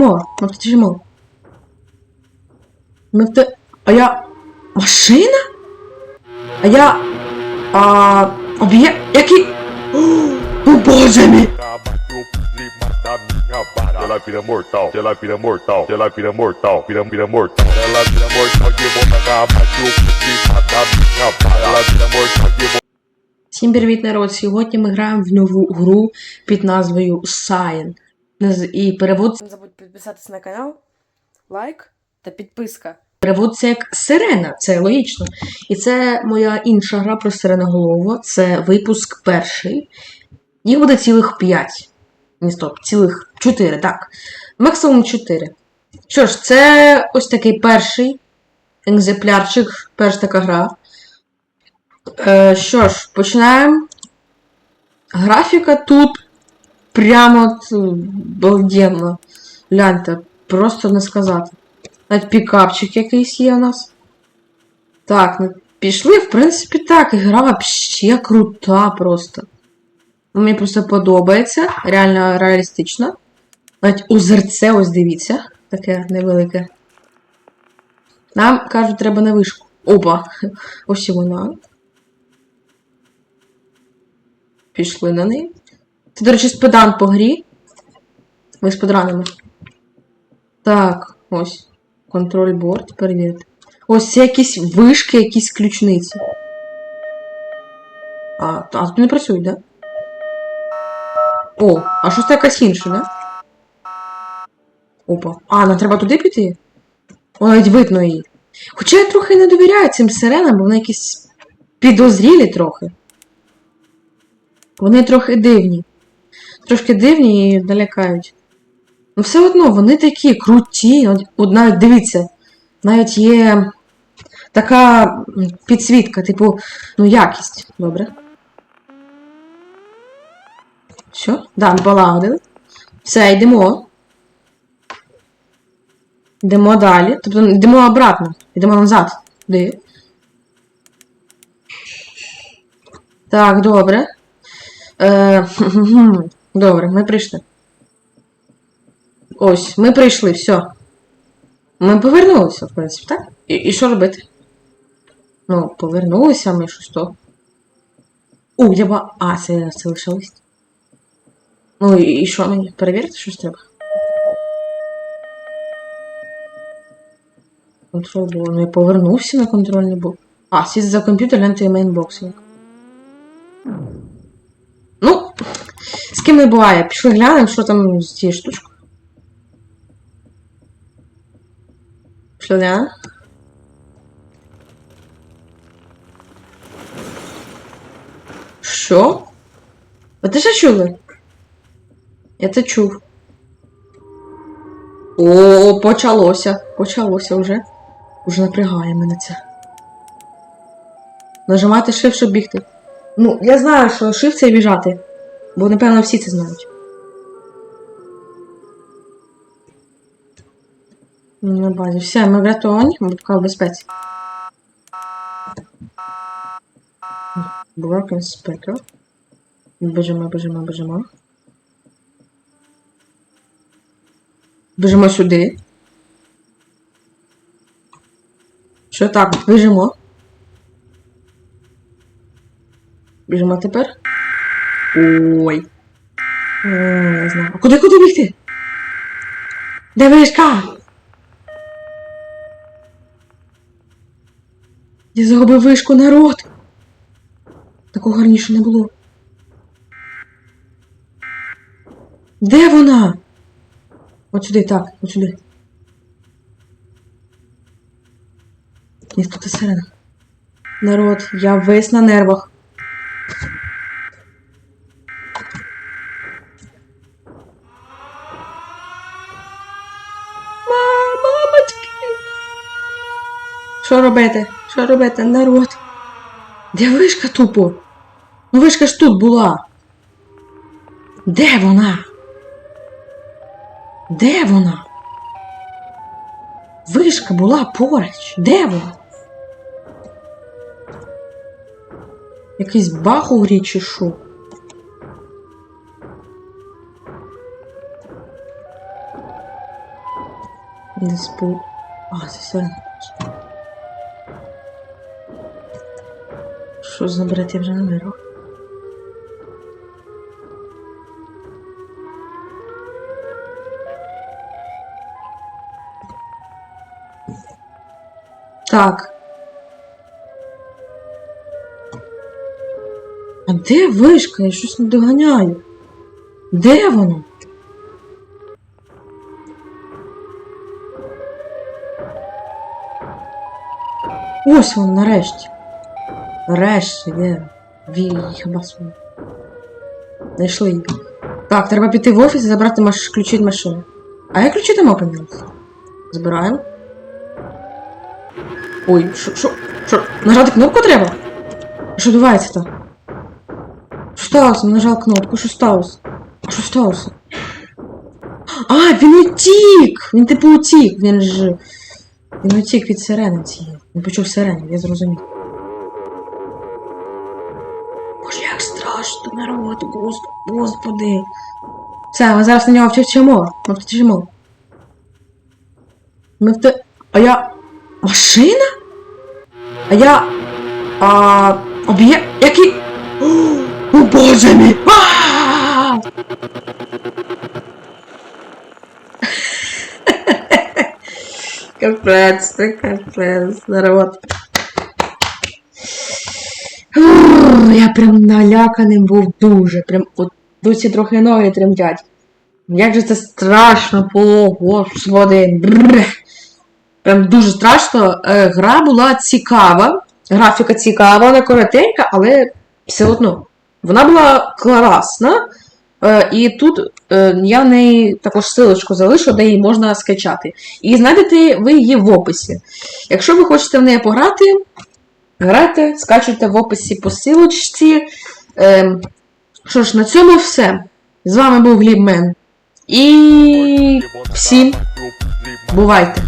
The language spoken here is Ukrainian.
втечемо. Ми втечемо. Ми вте... А я... Машина? А я... А... Об'є... Який... О, боже мій! Ela vira mortal, ela vira mortal, ela vira mortal, vira, vira mortal, ela vira mortal, que vou tacar abaixo o clima da minha pá. Ela vira mortal, que vou Всім привіт, народ! Сьогодні ми граємо в нову гру під назвою Sign. І перевод, Не забудь підписатись на канал, лайк та підписка. перевод це як Сирена, це логічно. І це моя інша гра про Сиреноголову. Це випуск перший. Їх буде цілих 5. Ні, стоп, цілих 4, так. Максимум 4. Що ж, це ось такий перший екземплярчик, перша така гра. Е, що ж, починаємо. Графіка тут прямо от, обалденно. Гляньте, просто не сказати. Навіть пікапчик якийсь є у нас. Так, ну пішли, в принципі, так. Гра вообще крута просто. Мені просто подобається. Реально реалістично. Навіть озерце, ось дивіться. Таке невелике. Нам кажуть, треба на вишку. Опа! Ось і вона. Пішли на неї. Це, до речі, спедан по грі. Ми з спедранами. Так, ось. Контроль борт, перевірити. Ось це якісь вишки, якісь ключниці. А, а тут не працюють, да? О, а що це якась інша, да? Опа. А, нам треба туди піти? О, навіть видно її. Хоча я трохи не довіряю цим сиренам, бо вони якісь підозрілі трохи. Вони трохи дивні. Трошки дивні і налякають. Ну, все одно, вони такі круті. От, навіть дивіться, навіть є така підсвітка, типу, ну, якість. Добре. Що? Да, полагодили. Все, йдемо. Йдемо далі. Тобто йдемо обратно. Йдемо назад. Куди? Так, добре. Е, добре, ми прийшли. Ось, ми прийшли, все. Ми повернулися, в принципі, так? І, і що робити? Ну, повернулися ми щось то. У, я ба. А, це, це лише. Ну і, і що мені? Перевірити щось треба? Контроль був. Ну я повернувся на контрольний був. А, сість за комп'ютер, гляньте мейнбоксинг. Ну, з ким не буває. Пішли глянемо, що там з цією штучкою. Пішли глянемо. Що? Ви теж це чули? Я це чув. О, почалося. Почалося вже. Уже напрягає мене це. Нажимати Shift, щоб бігти. Ну, я знаю, що Shift це біжати. Бо, напевно, всі це знають. На базі. Все, ми врятовані, ми поки в безпеці. Broken speaker. Біжимо, біжимо, біжимо. Біжимо сюди. Що так, біжимо. Біжимо тепер. Ой. Ой, не знаю. Куди куди бігти? Де вишка? Я загубив вишку народ. Такого раніше не було. Де вона? От сюди, так, от сюди. Ні, тут і сирена. Народ, я весь на нервах. Що робити? Що робити, народ? Де вишка тупо? Ну вишка ж тут була. Де вона? Де вона? Вишка була поруч. Де вона? Якийсь бах у грі чи що? Не спу. А, це сирена. Що за бред, я вже не вирвав. Так. А де вишка? Я щось не доганяю. Де воно? Ось воно нарешті. Нарешті, де? Вілі, хіба свої. Знайшли її. Так, треба піти в офіс і забрати маш... ключі від машини. А як ключі там опинилися? Збираємо. Ой, що, що, що? Нажати кнопку треба? Що відбувається там? Що сталося? Нажав кнопку, що сталося? А що сталося? А, він утік! Він типу утік, він ж. Він утік від сирени цієї. Він почув сирену, я зрозумів. Як страшно, народ, гос- господи. Все, ми зараз на нього втечемо. Ми втечемо. Ми вте... А я. Машина? А я. А. Об'є. Який. О, боже мій! Капець, це капець, народ. Я прям наляканим був дуже. Прям от досі трохи ноги тремтять. Як же це страшно було, господи. Прям дуже страшно. Е, Гра була цікава. Графіка цікава, вона коротенька, але все одно. Вона була класна. Е, і тут е, я в неї також силочку залишу, де її можна скачати. І знайдете ви її в описі. Якщо ви хочете в неї пограти, Грайте, скачуйте в описі посилочці. Ем, що ж, на цьому все. З вами був Глібмен. І всім бувайте!